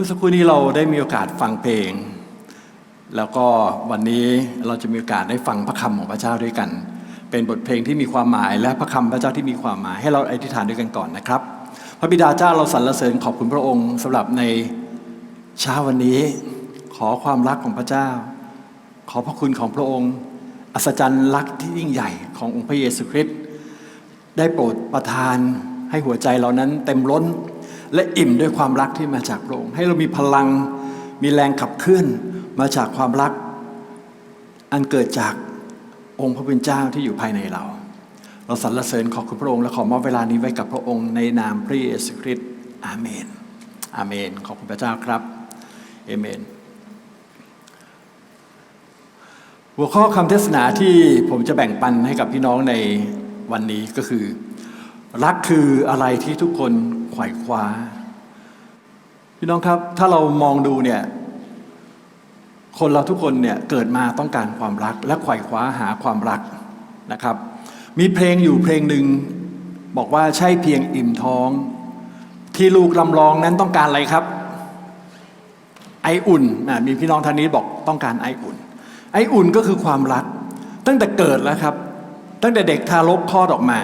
มื่อสักครู่นี้เราได้มีโอกาสฟังเพลง แล้วก็วันนี้เราจะมีโอกาสได้ฟังพระคำของพระเจ้าด้วยกัน เป็นบทเพลงที่มีความหมายและพระคำพระเจ้าที่มีความหมายให้เราอธิษฐานด้วยกันก่อนนะครับ พระบิดาเจ้าเราสรรเสริญขอบคุณพระองค์สำหรับในเช้าวันนี้ ขอความรักของพระเจ้า ขอพระคุณของพระองค์ อัศจรรย์รักที่ยิ่งใหญ่ขององค์พระเยซูคริสต์ได้โปรดประทานให้หัวใจเรานั้นเต็มล้น และอิ่มด้วยความรักที่มาจากพระองค์ให้เรามีพลังมีแรงขับเคลื่อนมาจากความรัก อันเกิดจากองค์พระผู้เป็นเจ้าที่อยู่ภายในเรา เราสรรเสริญขอบคุณพระองค์และขอมอบเวลานี้ไว้กับพระองค์ในนามพระเยซูคริสต์อาเมน อาเมน ขอบคุณพระเจ้าครับเอเมน หัวข้อคำเทศนาที่ผมจะแบ่งปันให้กับพี่น้องในวันนี้ก็คือ รักคืออะไรที่ทุกคนไขว่คว้า พี่น้องครับ ถ้าเรามองดูเนี่ย คนเราทุกคนเนี่ยเกิดมาต้องการความรัก และไขว่คว้าหาความรักนะครับ มีเพลงอยู่เพลงหนึ่งบอกว่าใช่เพียงอิ่มท้อง ที่ลูกลำลองนั้นต้องการอะไรครับ ไออุ่นนะมีพี่น้องท่านนี้บอกต้องการไออุ่น ไออุ่นก็คือความรัก ตั้งแต่เกิดแล้วครับ ตั้งแต่เด็กทารกคลอดออกมา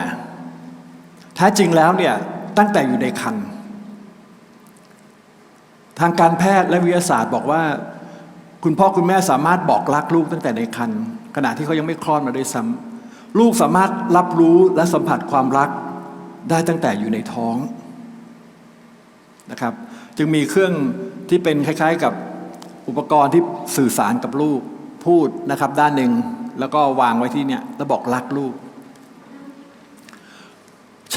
แท้จริงแล้วเนี่ยตั้งแต่อยู่ในครรภ์ทางการแพทย์และวิทยาศาสตร์บอกว่า คุณพ่อคุณแม่สามารถบอกรักลูกตั้งแต่ในครรภ์ขณะที่เขายังไม่คลอดมาด้วยซ้ำลูกสามารถรับรู้และสัมผัสความรักได้ตั้งแต่อยู่ในท้องนะครับ จึงมีเครื่องที่เป็นคล้าย ๆ กับอุปกรณ์ที่สื่อสารกับลูกพูดนะครับ ด้านหนึ่งแล้วก็วางไว้ที่เนี่ยแล้วบอกรักลูก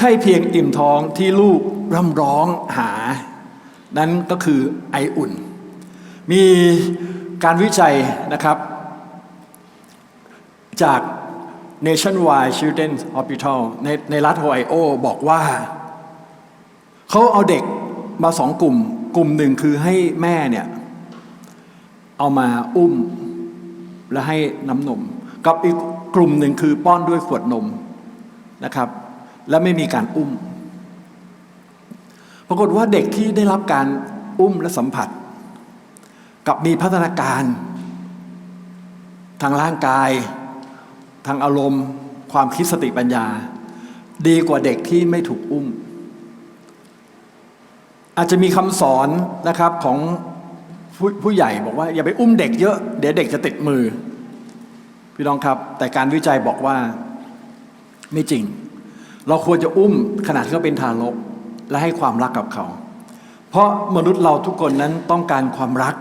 ใช่เพียงอิ่มท้องที่ลูกร่ำร้องหา นั้นก็คือไออุ่น มีการวิจัยนะครับ จาก Nationwide Children's Hospital ในในรัฐโฮไอโอบอกว่า เขาเอาเด็กมาสองกลุ่ม กลุ่มหนึ่งคือให้แม่เนี่ย เอามาอุ้ม และให้น้ำนม กับอีกกลุ่มหนึ่งคือป้อนด้วยขวดนมนะครับ และไม่มีการอุ้ม ปรากฏว่าเด็กที่ได้รับการอุ้มและสัมผัส กับมีพัฒนาการ ทางร่างกาย ทางอารมณ์ ความคิดสติปัญญา ดีกว่าเด็กที่ไม่ถูกอุ้ม อาจจะมีคำสอนนะครับของผู้ผู้ใหญ่บอกว่าอย่าไปอุ้มเด็กเยอะเดี๋ยวเด็กจะติดมือ พี่น้องครับ แต่การวิจัยบอกว่าไม่จริง เราควรจะอุ้มขณะที่เขาเป็นทารกและให้ความรักกับเขา เพราะมนุษย์เราทุกคนนั้นต้องการความรัก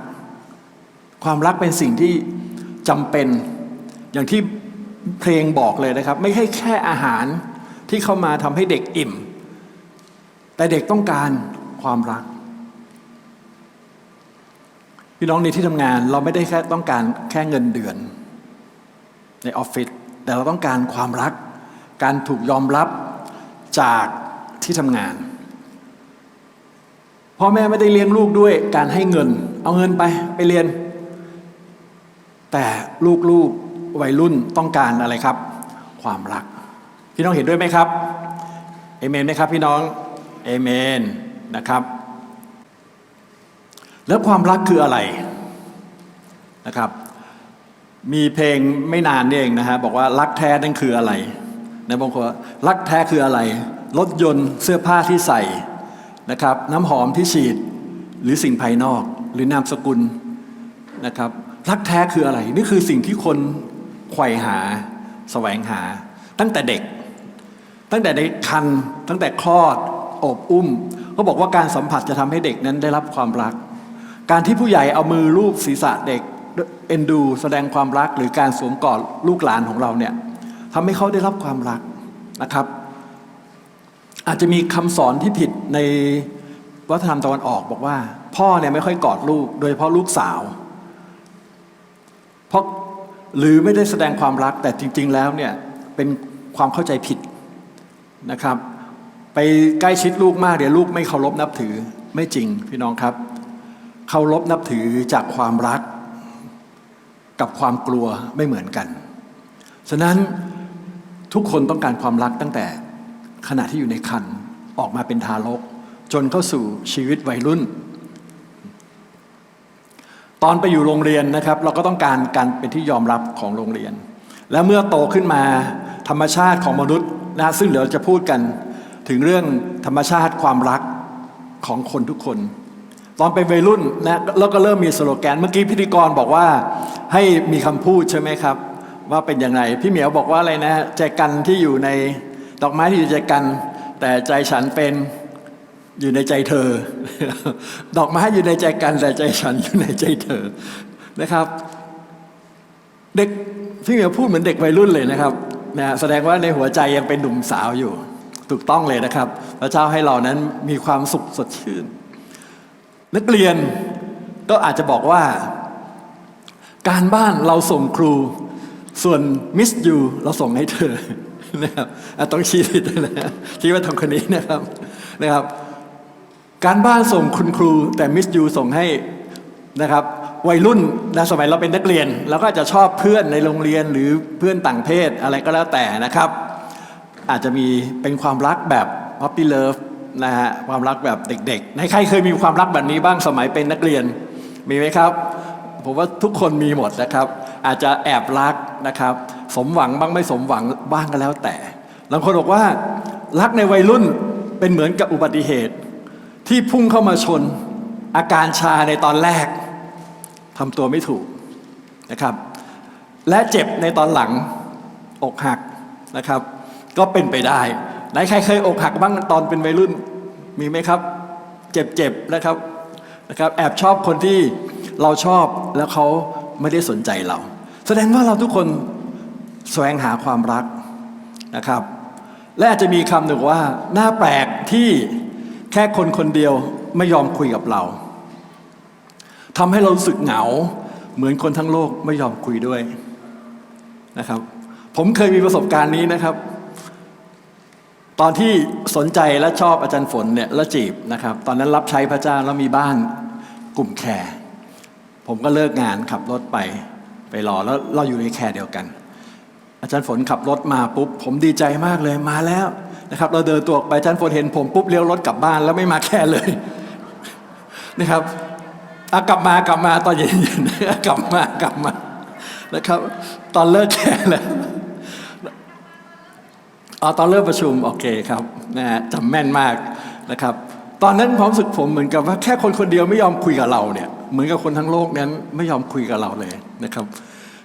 ความรักเป็นสิ่งที่จำเป็นอย่างที่เพลงบอกเลยนะครับ ไม่ใช่แค่อาหารที่เข้ามาทำให้เด็กอิ่ม แต่เด็กต้องการความรักพี่น้องในที่ทำงานเราไม่ได้แค่ต้องการแค่เงินเดือน ในออฟฟิศแต่เราต้องการความรัก การถูกยอมรับ จากที่ทำงานพ่อแม่ไม่ได้เลี้ยงลูกด้วยการให้เงิน เอาเงินไปไปเรียน แต่ลูกๆวัยรุ่นต้องการอะไรครับ ความรัก พี่น้องเห็นด้วยไหมครับเอเมนไหมครับพี่น้องเอเมนนะครับ แล้วความรักคืออะไรนะครับ มีเพลงไม่นานนี่เองนะฮะบอกว่ารักแท้นั่นคืออะไร นบางคนว่ารักแท้คืออะไร รถยนต์เสื้อผ้าที่ใส่นะครับ น้ำหอมที่ฉีดหรือสิ่งภายนอก หรือนามสกุลนะครับ รักแท้คืออะไร นี่คือสิ่งที่คนไขว่หาแสวงหา ตั้งแต่เด็ก ตั้งแต่ในคัน ตั้งแต่คลอดอบอุ้มเขาบอกว่าการสัมผัสจะทำให้เด็กนั้นได้รับความรัก การที่ผู้ใหญ่เอามือลูบศีรษะเด็กเอ็นดู แสดงความรักหรือการสวมกอดลูกหลานของเราเนี่ย ทำให้เขาได้รับความรักนะครับ อาจจะมีคำสอนที่ผิดในวัฒนธรรมตะวันออกบอกว่า พ่อเนี่ยไม่ค่อยกอดลูก โดยเฉพาะลูกสาว เพราะหรือไม่ได้แสดงความรักแต่จริง ๆ แล้วเนี่ยเป็นความเข้าใจผิดนะครับ ไปใกล้ชิดลูกมากเดี๋ยวลูกไม่เคารพนับถือไม่จริงพี่น้องครับเคารพนับถือจากความรักกับความกลัวไม่เหมือนกัน ฉะนั้น ทุกคนต้องการความรักตั้งแต่ขณะที่อยู่ในครรภ์ออกมาเป็นทารก จนเข้าสู่ชีวิตวัยรุ่น ตอนไปอยู่โรงเรียนนะครับ เราก็ต้องการการเป็นที่ยอมรับของโรงเรียน และเมื่อโตขึ้นมาธรรมชาติของมนุษย์นะซึ่งเดี๋ยวเราจะพูดกันถึงเรื่องธรรมชาติความรักของคนทุกคน ตอนเป็นวัยรุ่นนะแล้วก็เริ่มมีสโลแกน เมื่อกี้พิธีกรบอกว่าให้มีคำพูดใช่ไหมครับ ว่าเป็นยังไงพี่เหมียวบอกว่าอะไรนะใจกันที่อยู่ในดอกไม้ที่อยู่ในใจกัน แต่ใจฉันเป็นอยู่ในใจเธอ ดอกไม้อยู่ในใจกัน แต่ใจฉันอยู่ในใจเธอนะครับ เด็กพี่เหมียวพูดเหมือนเด็กวัยรุ่นเลยนะครับนะแสดงว่าในหัวใจยังเป็นหนุ่มสาวอยู่ ถูกต้องเลยนะครับ พระเจ้าให้เรานั้นมีความสุขสดชื่น นักเรียนก็อาจจะบอกว่า การบ้านเราส่งครู ส่วนมิสยูเราส่งให้เธอนะครับต้องชี้ผิดนะชี้ว่าทำคนนี้นะครับนะครับ การบ้านส่งคุณครูแต่มิสยูส่งให้นะครับ วัยรุ่นนะสมัยเราเป็นนักเรียนเราก็าจจะชอบเพื่อนในโรงเรียนหรือเพื่อนต่างเพศอะไรก็แล้วแต่นะครับ อาจจะมีเป็นความรักแบบ puppy love นะฮะความรักแบบเด็กๆในใครเคยมีความรักแบบนี้บ้างสมัยเป็นนักเรียนมีไหมครับ ผมว่าทุกคนมีหมดนะครับ อาจจะแอบรักนะครับ สมหวังบ้างไม่สมหวังบ้างก็แล้วแต่บางคนบอกว่ารักในวัยรุ่นเป็นเหมือนกับอุบัติเหตุ ที่พุ่งเข้ามาชนอาการชาในตอนแรกทำตัวไม่ถูกนะครับ และเจ็บในตอนหลังอกหักนะครับ ก็เป็นไปได้ไหนใครเคยอกหักบ้างตอนเป็นวัยรุ่นมีไหมครับ เจ็บๆนะครับนะครับ แอบชอบคนที่เราชอบแล้วเขา ไม่ได้สนใจเรา แสดงว่าเราทุกคนแสวงหาความรักนะครับ และอาจจะมีคำหนึ่งว่าหน้าแปลกที่แค่คนคนเดียวไม่ยอมคุยกับเราทำให้เรารู้สึกเหงา เหมือนคนทั้งโลกไม่ยอมคุยด้วยนะครับ ผมเคยมีประสบการณ์นี้นะครับ ตอนที่สนใจและชอบอาจารย์ฝนเนี่ยและจีบนะครับ ตอนนั้นรับใช้พระเจ้าแล้วมีบ้านกลุ่มแคร์ ผมก็เลิกงานขับรถไปไปรอแล้วเราอยู่ในแคร์เดียวกัน อาจารย์ฝนขับรถมาปุ๊บผมดีใจมากเลยมาแล้วนะครับ เราเดินตัวออกไปอาจารย์ฝนเห็นผมปุ๊บเลี้ยวรถกลับบ้านแล้วไม่มาแค่เลยนะครับอะกลับมากลับมาตอนเย็นๆกลับมากลับมานะครับ ตอนเลิกแค่แล้วอ๋อตอนเริ่มประชุมโอเคครับนะฮะจำแม่นมากนะครับ ตอนนั้นความรู้สึกผมเหมือนกับว่าแค่คนคนเดียวไม่ยอมคุยกับเราเนี่ย เหมือนกับคนทั้งโลกนั้นไม่ยอมคุยกับเราเลยนะครับ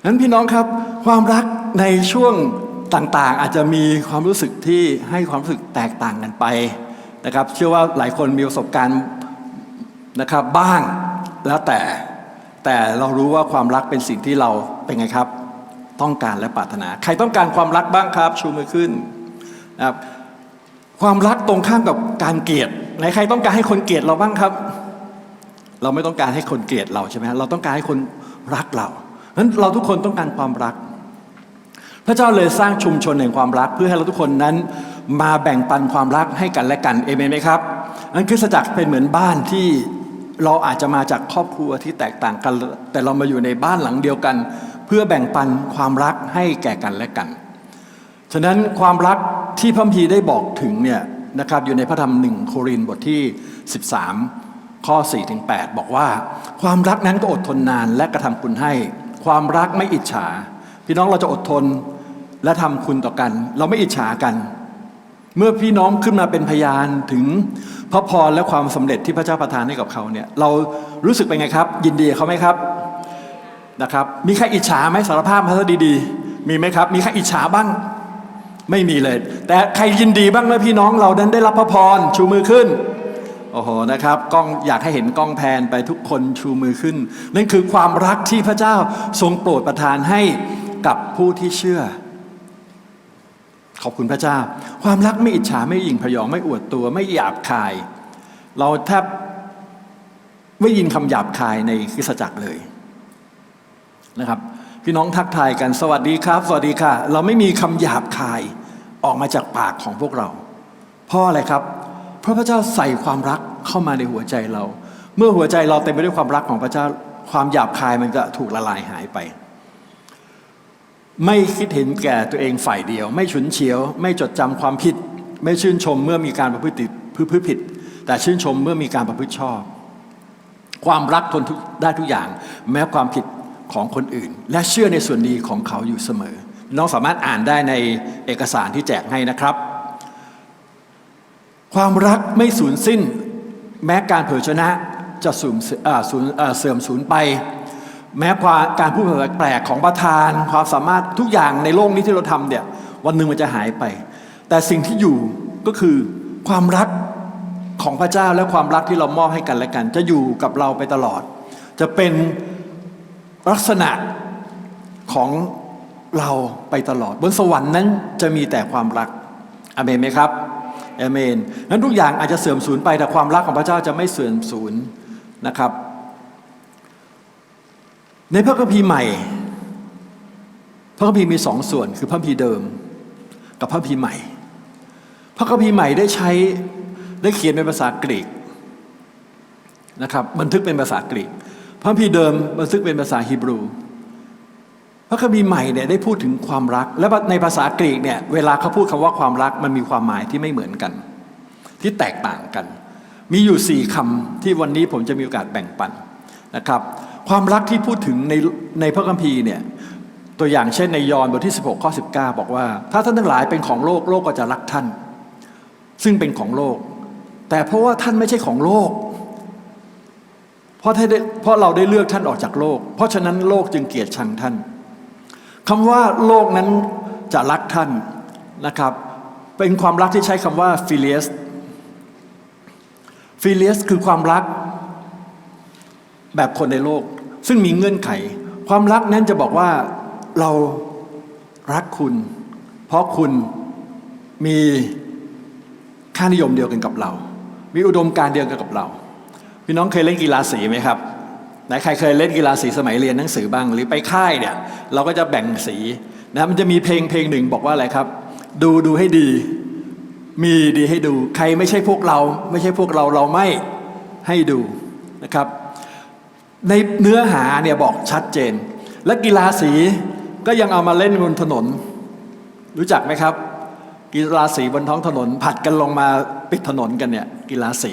นั้นพี่น้องครับความรักในช่วงต่างๆ อาจจะมีความรู้สึกที่ให้ความรู้สึกแตกต่างกันไปนะครับ เชื่อว่าหลายคนมีประสบการณ์นะครับบ้างแล้วแต่แต่เรารู้ว่าความรักเป็นสิ่งที่เราเป็นไงครับ ต้องการและปรารถนา ใครต้องการความรักบ้างครับ ชูมือขึ้นนะครับความรักตรงข้ามกับการเกลียดไหนใครต้องการให้คนเกลียดเราบ้างครับ เราไม่ต้องการให้คนเกลียดเราใช่ไหมเราต้องการให้คนรักเราเพราะนั้นเราทุกคนต้องการความรัก พระเจ้าเลยสร้างชุมชนแห่งความรัก เพื่อให้เราทุกคนนั้นมาแบ่งปันความรักให้กันและกันเอเมนไหมครับนั่นคือสจักรเป็นเหมือนบ้านที่เราอาจจะมาจากครอบครัวที่แตกต่างกัน แต่เรามาอยู่ในบ้านหลังเดียวกัน เพื่อแบ่งปันความรักให้แก่กันและกัน ฉะนั้นความรักที่พระคัมภีได้บอกถึงเนี่ยนะครับอยู่ในพระธรรมหนึ่งโครินบทที่ 13 ข้อ4ถึง8บอกว่า ความรักนั้นก็อดทนนานและกระทำคุณให้ ความรักไม่อิจฉา พี่น้องเราจะอดทนและทำคุณต่อกัน เราไม่อิจฉากัน เมื่อพี่น้องขึ้นมาเป็นพยานถึงพระพรและความสำเร็จที่พระเจ้าประทานให้กับเขาเนี่ยเรารู้สึกเป็นไงครับ ยินดีเขาไหมครับนะครับ มีใครอิจฉาไหมสารภาพมาซะดีๆ มีไหมครับ มีใครอิจฉาบ้างไม่มีเลย แต่ใครยินดีบ้างเมื่อพี่น้องเรานั้นได้รับพระพรชูมือขึ้น โอ้โหนะครับกล้องอยากให้เห็นกล้องแพนไปทุกคนชูมือขึ้น นั่นคือความรักที่พระเจ้าทรงโปรดประทานให้กับผู้ที่เชื่อ ขอบคุณพระเจ้า ความรักไม่อิจฉาไม่หยิ่งพยองไม่อวดตัวไม่หยาบคาย เราแทบไม่ยินคำหยาบคายในคริสตจักรเลยนะครับ พี่น้องทักทายกันสวัสดีครับ สวัสดีค่ะ เราไม่มีคำหยาบคายออกมาจากปากของพวกเราเพราะอะไรครับ พราะพระเจ้าใส่ความรักเข้ามาในหัวใจเรา เมื่อหัวใจเราเต็มไปด้วยความรักของพระเจ้าความหยาบคายมันจะถูกละลายหายไป ไม่คิดเห็นแก่ตัวเองฝ่ายเดียว ไม่ฉุนเฉียว ไม่จดจำความผิด ไม่ชื่นชมเมื่อมีการประพฤติพฤติผิด แต่ชื่นชมเมื่อมีการประพฤติชอบ ความรักทนได้ทุกอย่าง แม้ความผิดของคนอื่น และเชื่อในส่วนดีของเขาอยู่เสมอ น้องสามารถอ่านได้ในเอกสารที่แจกให้นะครับ ความรักไม่สูญสิ้น แม้การเผยชนะจะสูญเสื่อมสูญไป แม้ความการพูดแปลกของประธานความสามารถทุกอย่างในโลกนี้ที่เราทำเนี่ยวันหนึ่งมันจะหายไป แต่สิ่งที่อยู่ก็คือความรักของพระเจ้าและความรักที่เรามอบให้กันและกัน จะอยู่กับเราไปตลอด จะเป็นลักษณะของเราไปตลอด บนสวรรค์นั้นจะมีแต่ความรักอเมนไหมครับ อเมนนั้นทุกอย่างอาจจะเสื่อมสูญไปแต่ความรักของพระเจ้าจะไม่เสื่อมสูญนะครับ ในพระคัมภีร์ใหม่ พระคัมภีร์มีสองส่วนคือพระคัมภีร์เดิม กับพระคัมภีร์ใหม่ พระคัมภีร์ใหม่ได้ใช้ได้เขียนเป็นภาษากรีกนะครับบันทึกเป็นภาษากรีก พระคัมภีร์เดิมบันทึกเป็นภาษาฮีบรู ระคัมภีร์ใหม่เนี่ยได้พูดถึงความรัก และในภาษากรีกเนี่ยเวลาเขาพูดคำว่าความรักมันมีความหมายที่ไม่เหมือนกัน ที่แตกต่างกัน มีอยู่สี่คำที่วันนี้ผมจะมีโอกาสแบ่งปันนะครับ ความรักที่พูดถึงในในพระคัมภีร์เนี่ยตัวอย่างเช่นในยอห์นบทที่ 16ข้อ19 บอกว่า ถ้าท่านทั้งหลายเป็นของโลกโลกก็จะรักท่าน ซึ่งเป็นของโลก แต่เพราะว่าท่านไม่ใช่ของโลก เพราะเพราะเราได้เลือกท่านออกจากโลก เพราะฉะนั้นโลกจึงเกลียดชังท่าน คำว่าโลกนั้นจะรักท่านนะครับ เป็นความรักที่ใช้คำว่าฟิเลียสฟิเลียสคือความรักแบบคนในโลก ซึ่งมีเงื่อนไข ความรักนั้นจะบอกว่าเรารักคุณ เพราะคุณมีค่านิยมเดียวกันกับเรา มีอุดมการเดียวกันกับเรา พี่น้องเคยเล่นกีฬาสีไหมครับ ไหนใครเคยเล่นกีฬาสีสมัยเรียนหนังสือบ้าง หรือไปค่ายเนี่ยเราก็จะแบ่งสีนะมันจะมีเพลงเพลงหนึ่งบอกว่าอะไรครับ ดูดูให้ดี มีดีให้ดูใครไม่ใช่พวกเรา ไม่ใช่พวกเราเราไม่ให้ดูนะครับ ในเนื้อหาเนี่ยบอกชัดเจน และกีฬาสีก็ยังเอามาเล่นบนถนน รู้จักไหมครับกีฬาสีบนท้องถนน ผัดกันลงมาปิดถนนกันเนี่ยกีฬาสี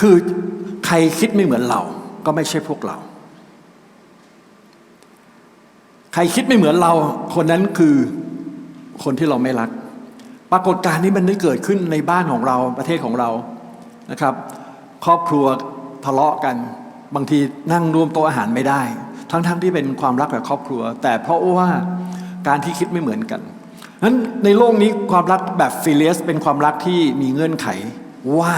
คือใครคิดไม่เหมือนเรา ก็ไม่ใช่พวกเรา ใครคิดไม่เหมือนเรา คนนั้นคือคนที่เราไม่รัก ปรากฏการณ์นี้มันได้เกิดขึ้นในบ้านของเราประเทศของเรานะครับ ครอบครัวทะเลาะกันบางทีนั่งร่วมโต๊ะอาหารไม่ได้ ทั้งๆทที่เป็นความรักแบบครอบครัว แต่เพราะว่าการที่คิดไม่เหมือนกันนั้นในโลกนี้ความรักแบบฟิเลสเป็นความรักที่มีเงื่อนไขว่า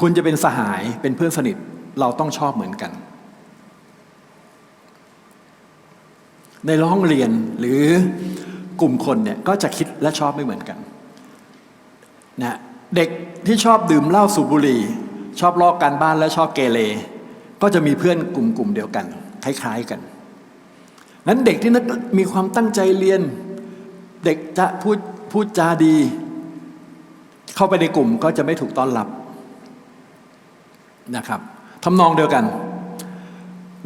คุณจะเป็นสหายเป็นเพื่อนสนิทเราต้องชอบเหมือนกัน ในห้องเรียนหรือกลุ่มคนเนี่ยก็จะคิดและชอบไม่เหมือนกันนะเด็กที่ชอบดื่มเหล้าสูบบุหรี่ ชอบลอกการบ้านและชอบเกเรก็จะมีเพื่อนกลุ่มกลุ่มเดียวกัน คล้าย ๆกันนั้นเด็กที่นักมีความตั้งใจเรียน เด็กจะพูดพูดจาดี เข้าไปในกลุ่มก็จะไม่ถูกต้อนรับ นะครับทำนองเดียวกัน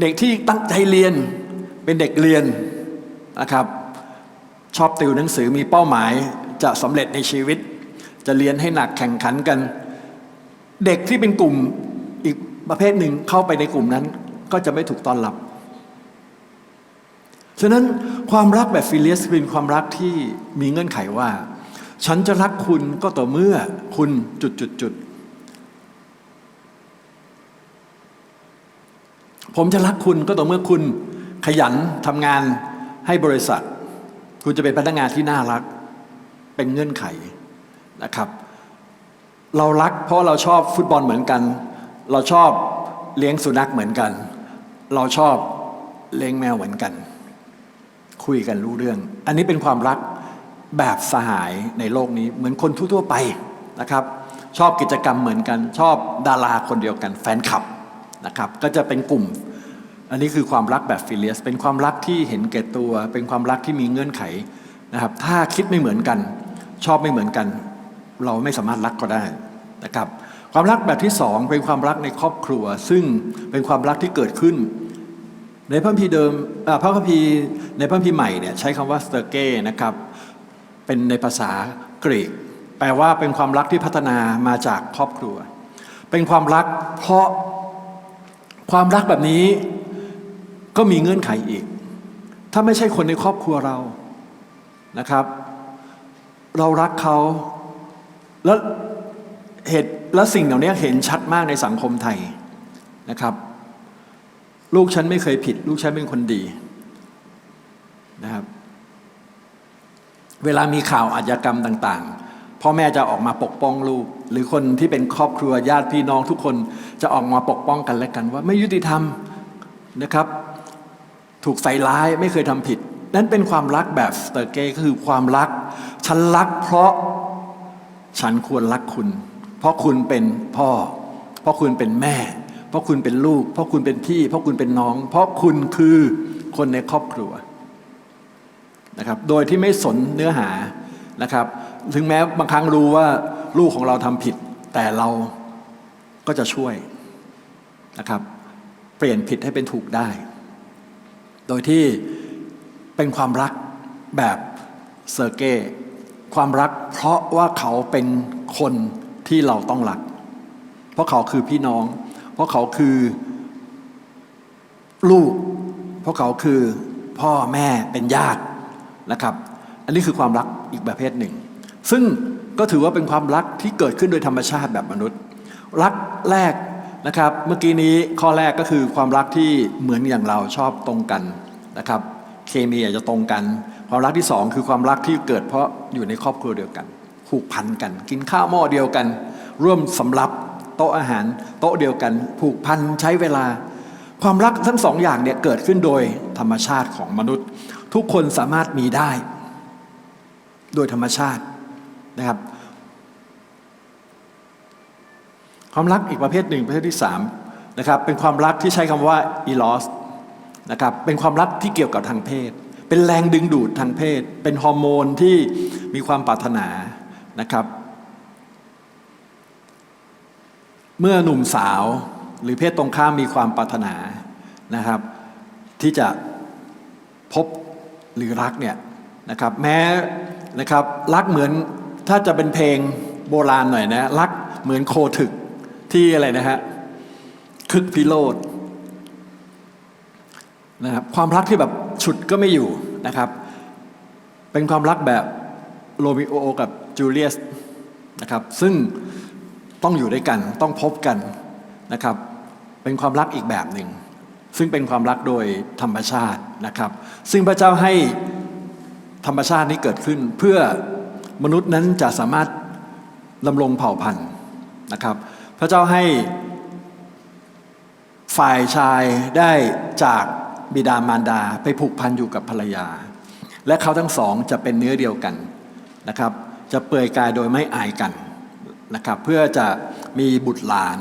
เด็กที่ตั้งใจเรียนเป็นเด็กเรียนนะครับ ชอบติวหนังสือมีเป้าหมายจะสำเร็จในชีวิต จะเรียนให้หนักแข่งขันกัน เด็กที่เป็นกลุ่มอีกประเภทหนึ่งเข้าไปในกลุ่มนั้น ก็จะไม่ถูกต้อนรับฉะนั้นความรักแบบฟิเลียสเป็นความรักที่มีเงื่อนไขว่า ฉันจะรักคุณก็ต่อเมื่อคุณจุดจุดจุด ผมจะรักคุณก็ต่อเมื่อคุณขยันทำงานให้บริษัท คุณจะเป็นพนักงานที่น่ารัก เป็นเงื่อนไขนะครับ เรารักเพราะเราชอบฟุตบอลเหมือนกัน เราชอบเลี้ยงสุนัขเหมือนกัน เราชอบเลี้ยงแมวเหมือนกัน คุยกันรู้เรื่อง อันนี้เป็นความรักแบบสหายในโลกนี้เหมือนคนทั่วๆไปนะครับ ชอบกิจกรรมเหมือนกัน ชอบดาราคนเดียวกัน แฟนคลับ นะครับก็จะเป็นกลุ่ม อันนี้คือความรักแบบฟิเลียส เป็นความรักที่เห็นแก่ตัว เป็นความรักที่มีเงื่อนไขนะครับ ถ้าคิดไม่เหมือนกัน ชอบไม่เหมือนกัน เราไม่สามารถรักก็ได้นะครับ ความรักแบบที่สองเป็นความรักในครอบครัว ซึ่งเป็นความรักที่เกิดขึ้น ในพระคัมภีร์เดิมพระคัมภีร์ในพระคัมภีร์ใหม่เนี่ยใช้คำว่าสเตอร์เก้นะครับ เป็นในภาษากรีก แปลว่าเป็นความรักที่พัฒนามาจากครอบครัว เป็นความรักเพราะ ความรักแบบนี้ก็มีเงื่อนไขอีก ถ้าไม่ใช่คนในครอบครัวเรานะครับ เรารักเขาแล้วเหตุและสิ่งเหล่านี้เห็นชัดมากในสังคมไทยนะครับ ลูกฉันไม่เคยผิด ลูกฉันเป็นคนดีนะครับ เวลามีข่าวอาชญากรรมต่าง ๆ พ่อแม่จะออกมาปกป้องลูก หรือคนที่เป็นครอบครัวญาติพี่น้องทุกคนจะออกมาปกป้องกันและกัน ว่าไม่ยุติธรรมนะครับ ถูกใส่ร้ายไม่เคยทำผิด นั่นเป็นความรักแบบสเตอร์เก้ก็คือความรัก ฉันรักเพราะฉันควรรักคุณ เพราะคุณเป็นพ่อ เพราะคุณเป็นแม่ เพราะคุณเป็นลูก เพราะคุณเป็นพี่ เพราะคุณเป็นน้อง เพราะคุณคือคนในครอบครัวนะครับ โดยที่ไม่สนเนื้อหานะครับ ถึงแม้บางครั้งรู้ว่า ลูกของเราทำผิด แต่เราก็จะช่วยนะครับ เปลี่ยนผิดให้เป็นถูกได้ โดยที่เป็นความรักแบบเซอร์เก้ความรักเพราะว่าเขาเป็นคนที่เราต้องรัก เพราะเขาคือพี่น้อง เพราะเขาคือลูก เพราะเขาคือพ่อแม่เป็นญาตินะครับ อันนี้คือความรักอีกประเภทหนึ่ง ซึ่ง ก็ถือว่าเป็นความรักที่เกิดขึ้นโดยธรรมชาติแบบมนุษย์ รักแรกนะครับ เมื่อกี้นี้ข้อแรกก็คือความรักที่เหมือนอย่างเราชอบตรงกันนะครับ เคมีอาจจะตรงกัน ความรักที่สองคือความรักที่เกิดเพราะอยู่ในครอบครัวเดียวกันผูกพันกัน กินข้าวหม้อเดียวกัน ร่วมสำรับโต๊ะอาหาร โต๊ะเดียวกัน ผูกพันใช้เวลา ความรักทั้งสองอย่างเนี่ยเกิดขึ้นโดยธรรมชาติของมนุษย์ ทุกคนสามารถมีได้ โดยธรรมชาติ นะครับ ความรักอีกประเภทหนึ่งประเภทที่สามนะครับเป็นความรักที่ใช้คำว่า eros นะครับเป็นความรักที่เกี่ยวกับทางเพศ เป็นแรงดึงดูดทางเพศ เป็นฮอร์โมนที่มีความปรารถนานะครับ เมื่อหนุ่มสาวหรือเพศตรงข้ามมีความปรารถนานะครับ ที่จะพบหรือรักเนี่ยนะครับแม้นะครับรักเหมือน ถ้าจะเป็นเพลงโบราณหน่อยนะ รักเหมือนโคถึกที่อะไรนะฮะคึกพิโรธนะครับความรักที่แบบฉุดก็ไม่อยู่นะครับ เป็นความรักแบบโรมิโอกับจูเลียสนะครับ ซึ่งต้องอยู่ด้วยกันต้องพบกันนะครับ เป็นความรักอีกแบบหนึ่งซึ่งเป็นความรักโดยธรรมชาตินะครับ ซึ่งพระเจ้าให้ธรรมชาตินี้เกิดขึ้นเพื่อ มนุษย์นั้นจะสามารถดำรงเผ่าพันธุ์นะครับ พระเจ้าให้ฝ่ายชายได้จากบิดามารดาไปผูกพันอยู่กับภรรยา และเขาทั้งสองจะเป็นเนื้อเดียวกันนะครับ จะเปื่อยกายโดยไม่อายกันนะครับเพื่อจะมีบุตรหลาน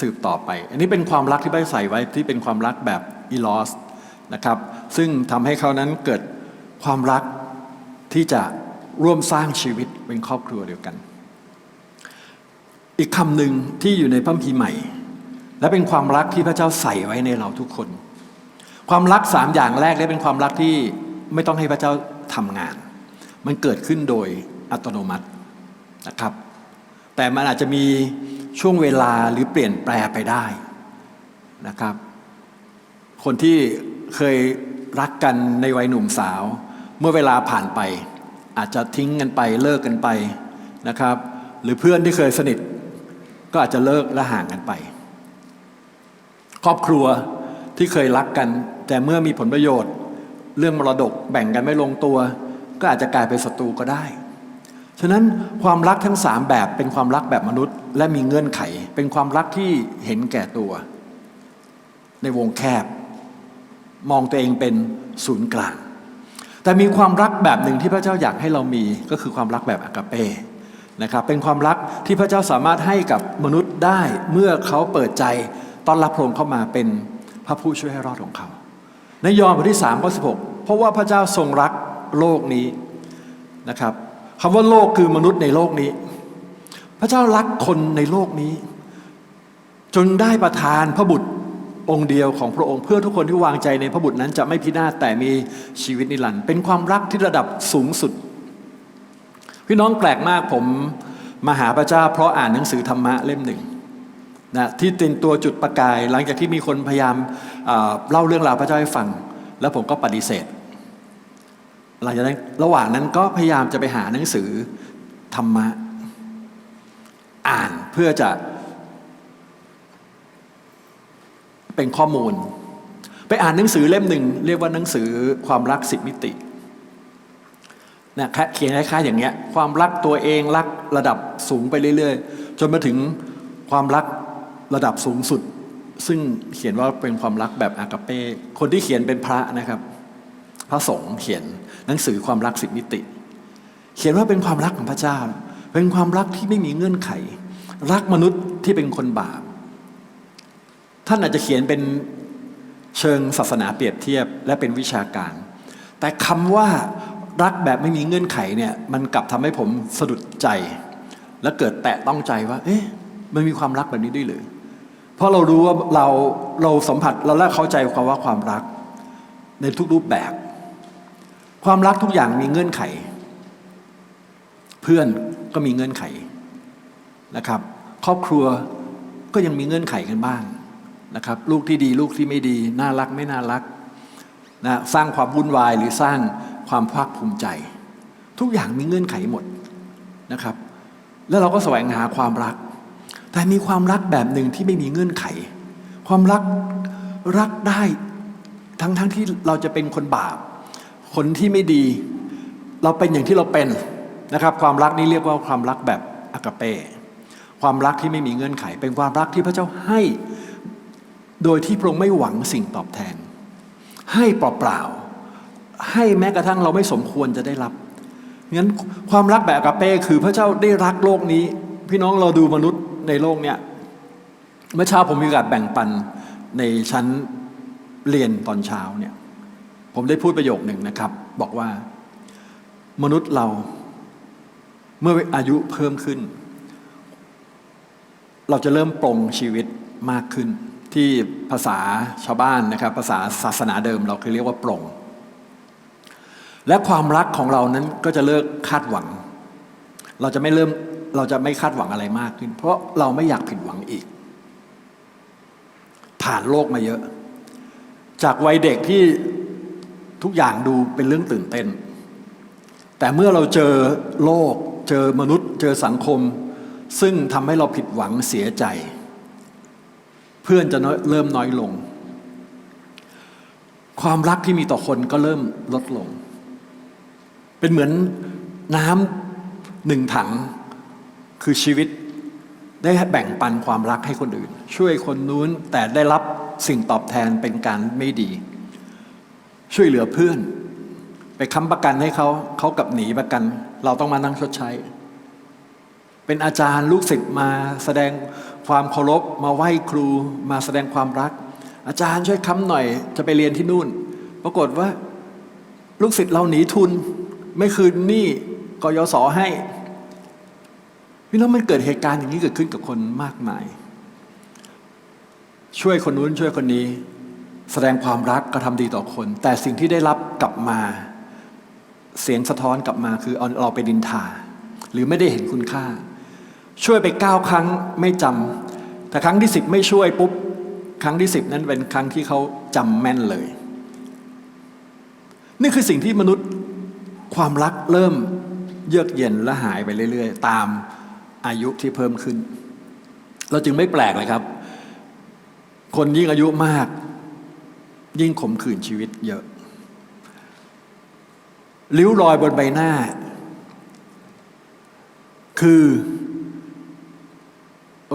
สืบต่อไป อันนี้เป็นความรักที่พระเจ้าใส่ไว้ที่เป็นความรักแบบอีลอสนะครับซึ่งทำให้เขานั้นเกิดความรักที่จะ ร่วมสร้างชีวิตเป็นครอบครัวเดียวกัน อีกคำหนึ่งที่อยู่ในพระคัมภีใหม่ และเป็นความรักที่พระเจ้าใส่ไว้ในเราทุกคน ความรักสามอย่างแรกได้เป็นความรักที่ไม่ต้องให้พระเจ้าทำงาน มันเกิดขึ้นโดยอัตโนมัตินะครับ แต่มันอาจจะมีช่วงเวลาหรือเปลี่ยนแปลไปได้นะครับ คนที่เคยรักกันในวัยหนุ่มสาว เมื่อเวลาผ่านไป อาจจะทิ้งกันไปเลิกกันไปนะครับ หรือเพื่อนที่เคยสนิท ก็อาจจะเลิกและห่างกันไป ครอบครัวที่เคยรักกัน แต่เมื่อมีผลประโยชน์ เรื่องมรดกแบ่งกันไม่ลงตัว ก็อาจจะกลายเป็นศัตรูก็ได้ฉะนั้นความรักทั้งสามแบบเป็นความรักแบบมนุษย์ และมีเงื่อนไข เป็นความรักที่เห็นแก่ตัว ในวงแคบ มองตัวเองเป็นศูนย์กลาง แต่มีความรักแบบหนึ่งที่พระเจ้าอยากให้เรามีก็คือความรักแบบอากาเป้นะครับเป็นความรักที่พระเจ้าสามารถให้กับมนุษย์ได้เมื่อเขาเปิดใจต้อนรับพระองค์เข้ามาเป็นพระผู้ช่วยให้รอดของเขา ในยอห์นบทที่3ข้อ16 เพราะว่าพระเจ้าทรงรักโลกนี้นะครับคำว่าโลกคือมนุษย์ในโลกนี้ พระเจ้ารักคนในโลกนี้ จนได้ประทานพระบุตร องค์เดียวของพระองค์เพื่อทุกคนที่วางใจในพระบุตรนั้นจะไม่พินาศแต่มีชีวิตนิรันดร์เป็นความรักที่ระดับสูงสุด พี่น้องแปลกมากผมมาหาพระเจ้าเพราะอ่านหนังสือธรรมะเล่มหนึ่งนะที่เป็นตัวจุดประกาย หลังจากที่มีคนพยายามเอ่อเล่าเรื่องราวพระเจ้าให้ฟัง แล้วผมก็ปฏิเสธ หลังจากนั้นระหว่างนั้นก็พยายามจะไปหาหนังสือธรรมะ อ่านเพื่อจะ เป็นข้อมูล ไปอ่านหนังสือเล่มหนึ่งเรียกว่าหนังสือความรักสิบมิตินะเขียนคล้ายๆอย่างเงี้ยความรักตัวเองรักระดับสูงไปเรื่อย ๆ จนมาถึงความรักระดับสูงสุด ซึ่งเขียนว่าเป็นความรักแบบอากาเป้คนที่เขียนเป็นพระนะครับ พระสงฆ์เขียนหนังสือความรักสิบมิติ เขียนว่าเป็นความรักของพระเจ้า เป็นความรักที่ไม่มีเงื่อนไข รักมนุษย์ที่เป็นคนบาป ท่านอาจจะเขียนเป็นเชิงศาสนาเปรียบเทียบและเป็นวิชาการ แต่คำว่ารักแบบไม่มีเงื่อนไขเนี่ยมันกลับทำให้ผมสะดุดใจ และเกิดแตะต้องใจว่า เอ๊ะมันมีความรักแบบนี้ด้วยหรือเพราะเรารู้ว่าเราเราสัมผัสเราแรกเข้าใจความว่าความรัก ในทุกรูปแบบ ความรักทุกอย่างมีเงื่อนไข เพื่อนก็มีเงื่อนไขนะครับ ครอบครัวก็ยังมีเงื่อนไขกันบ้าง นะครับลูกที่ดีลูกที่ไม่ดี น่ารักไม่น่ารักนะสร้างความวุ่นวายหรือสร้างความภาคภูมิใจ ทุกอย่างมีเงื่อนไขหมดนะครับ แล้วเราก็แสวงหาความรัก แต่มีความรักแบบหนึ่งที่ไม่มีเงื่อนไข ความรักรักได้ทั้งทั้งที่เราจะเป็นคนบาป คนที่ไม่ดี เราเป็นอย่างที่เราเป็นนะครับ ความรักนี้เรียกว่าความรักแบบอากาเป้ความรักที่ไม่มีเงื่อนไข เป็นความรักที่พระเจ้าให้ โดยที่พระองค์ไม่หวังสิ่งตอบแทน ให้เปล่าๆให้แม้กระทั่งเราไม่สมควรจะได้รับงั้นความรักแบบกาเป้คือพระเจ้าได้รักโลกนี้ พี่น้องเราดูมนุษย์ในโลกเนี้ยเมื่อเช้าผมมีโอกาสแบ่งปันในชั้นเรียนตอนเช้าเนี่ยผมได้พูดประโยคหนึ่งนะครับ บอกว่ามนุษย์เราเมื่ออายุเพิ่มขึ้น เราจะเริ่มปรงชีวิตมากขึ้น ที่ภาษาชาวบ้านนะครับภาษาศาสนาเดิมเราเคยเรียกว่าปรงและความรักของเรานั้นก็จะเลิกคาดหวัง เราจะไม่เริ่มเราจะไม่คาดหวังอะไรมากขึ้น เพราะเราไม่อยากผิดหวังอีก ผ่านโลกมาเยอะ จากวัยเด็กที่ทุกอย่างดูเป็นเรื่องตื่นเต้น แต่เมื่อเราเจอโลก เจอมนุษย์ เจอสังคม ซึ่งทำให้เราผิดหวังเสียใจ เพื่อนจะเริ่มน้อยลง ความรักที่มีต่อคนก็เริ่มลดลง เป็นเหมือนน้ำหนึ่งถัง คือชีวิตได้แบ่งปันความรักให้คนอื่น ช่วยคนนู้นแต่ได้รับสิ่งตอบแทนเป็นการไม่ดี ช่วยเหลือเพื่อน ไปค้ำประกันให้เขาเขากับหนีประกัน เราต้องมานั่งชดใช้ เป็นอาจารย์ลูกศิษย์มาแสดงความเคารพมาไหว้ครูมาแสดงความรัก อาจารย์ช่วยค้ำหน่อยจะไปเรียนที่นู่น ปรากฏว่าลูกศิษย์เราหนีทุน ไม่คืนหนี้กยศให้พี่น้องมันเกิดเหตุการณ์อย่างนี้เกิดขึ้นกับคนมากมาย ช่วยคนนู้นช่วยคนนี้ แสดงความรักกระทำดีต่อคน แต่สิ่งที่ได้รับกลับมา เสียงสะท้อนกลับมาคือเอาเราไปดินทา หรือไม่ได้เห็นคุณค่า ช่วยไปเก้าครั้งไม่จำแต่ครั้งที่สิบไม่ช่วยปุ๊บครั้งที่สิบนั้นเป็นครั้งที่เขาจำแม่นเลย นี่คือสิ่งที่มนุษย์ความรักเริ่มเยือกเย็นและหายไปเรื่อย ๆ ตามอายุที่เพิ่มขึ้น เราจึงไม่แปลกเลยครับ คนยิ่งอายุมาก ยิ่งขมขื่นชีวิตเยอะริ้วรอยบนใบหน้า คือ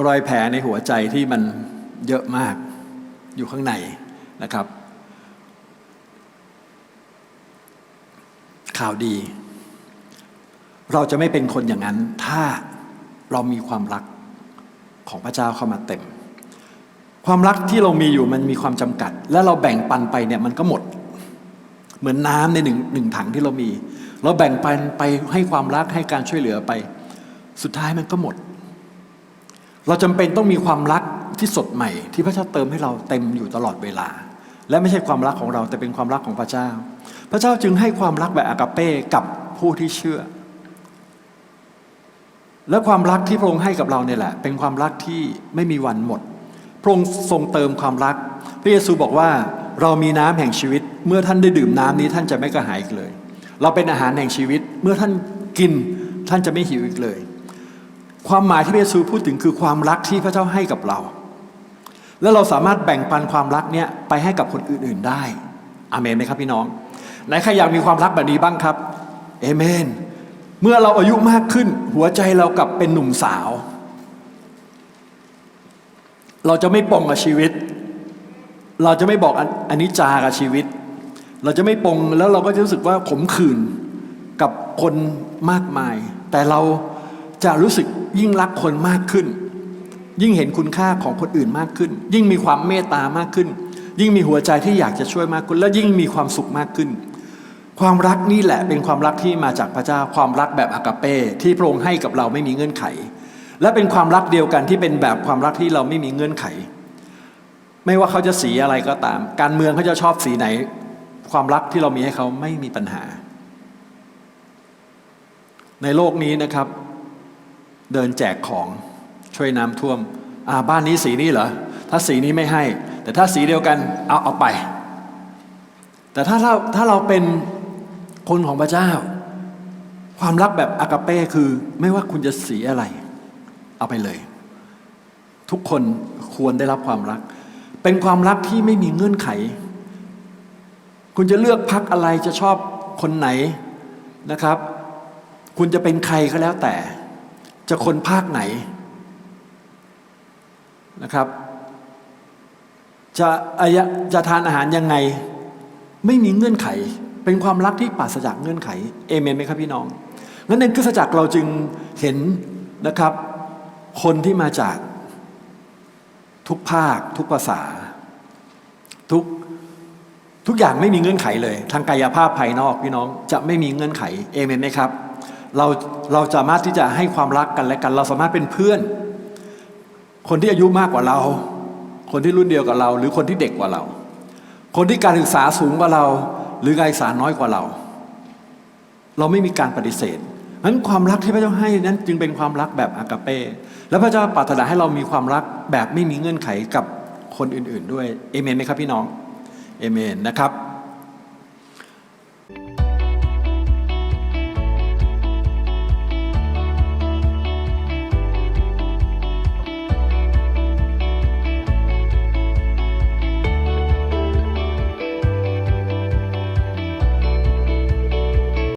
รอยแผลในหัวใจที่มันเยอะมากอยู่ข้างในนะครับ ข่าวดี เราจะไม่เป็นคนอย่างนั้น ถ้าเรามีความรักของพระเจ้าเข้ามาเต็ม ความรักที่เรามีอยู่มันมีความจำกัด และเราแบ่งปันไปเนี่ยมันก็หมด เหมือนน้ำในหนึ่งหนึ่งถังที่เรามี เราแบ่งปันไปให้ความรักให้การช่วยเหลือไป สุดท้ายมันก็หมด เราจำเป็นต้องมีความรักที่สดใหม่ ที่พระเจ้าเติมให้เราเต็มอยู่ตลอดเวลา และไม่ใช่ความรักของเราแต่เป็นความรักของพระเจ้า พระเจ้าจึงให้ความรักแบบอากาเป้กับผู้ที่เชื่อ และความรักที่พระองค์ให้กับเราเนี่ยแหละ เป็นความรักที่ไม่มีวันหมด พระองค์ทรงเติมความรัก พระเยซูบอกว่าเรามีน้ำแห่งชีวิต เมื่อท่านได้ดื่มน้ำนี้ท่านจะไม่กระหายอีกเลย เราเป็นอาหารแห่งชีวิต เมื่อท่านกินท่านจะไม่หิวอีกเลย ความหมายที่พระเยซูพูดถึงคือความรักที่พระเจ้าให้กับเรา แล้วเราสามารถแบ่งปันความรักเนี้ยไปให้กับคนอื่นๆได้อเมนไหมครับพี่น้องไหนใครอยากมีความรักแบบนี้บ้างครับเอเมน เมื่อเราอายุมากขึ้น หัวใจเรากลับเป็นหนุ่มสาว เราจะไม่ปลงกับชีวิต เราจะไม่บอกอันนี้จากับชีวิต เราจะไม่ปลงแล้วเราก็จะรู้สึกว่าขมขื่นกับคนมากมาย แต่เรา จะรู้สึกยิ่งรักคนมากขึ้น ยิ่งเห็นคุณค่าของคนอื่นมากขึ้น ยิ่งมีความเมตตามากขึ้น ยิ่งมีหัวใจที่อยากจะช่วยมากขึ้น และยิ่งมีความสุขมากขึ้น ความรักนี่แหละเป็นความรักที่มาจากพระเจ้าความรักแบบอากาเป้ที่พระองค์ให้กับเราไม่มีเงื่อนไข และเป็นความรักเดียวกันที่เป็นแบบความรักที่เราไม่มีเงื่อนไข ไม่ว่าเขาจะสีอะไรก็ตาม การเมืองเขาจะชอบสีไหน ความรักที่เรามีให้เขาไม่มีปัญหาในโลกนี้นะครับ เดินแจกของช่วยน้ำท่วมอ่าบ้านนี้สีนี้เหรอถ้าสีนี้ไม่ให้ แต่ถ้าสีเดียวกันเอาเอาไป แต่ถ้าเราถ้าเราเป็นคนของพระเจ้า ความรักแบบอากาเป้คือไม่ว่าคุณจะสีอะไร เอาไปเลย ทุกคนควรได้รับความรัก เป็นความรักที่ไม่มีเงื่อนไข คุณจะเลือกพักอะไรจะชอบคนไหนนะครับ คุณจะเป็นใครก็แล้วแต่ จะคนภาคไหนนะครับ จะอายะจะทานอาหารยังไง ไม่มีเงื่อนไข เป็นความรักที่ปราศจากเงื่อนไข เอเมนไหมครับพี่น้องงั้นในคริสตจักรเราจึงเห็นนะครับ คนที่มาจากทุกภาค ทุกภาษา ทุกทุกอย่างไม่มีเงื่อนไขเลย ทางกายภาพภายนอกพี่น้องจะไม่มีเงื่อนไขเอเมนไหมครับ เราเราสามารถที่จะให้ความรักกันและกัน เราสามารถเป็นเพื่อน คนที่อายุมากกว่าเรา คนที่รุ่นเดียวกับเรา หรือคนที่เด็กกว่าเรา คนที่การศึกษาสูงกว่าเรา หรือการศึกษาน้อยกว่าเรา เราไม่มีการปฏิเสธนั้นความรักที่พระเจ้าให้นั้นจึงเป็นความรักแบบอากาเป้และพระเจ้าปรารถนาให้เรามีความรักแบบไม่มีเงื่อนไขกับคนอื่น ๆ ด้วยเอเมนไหมครับพี่น้องเอเมนนะครับ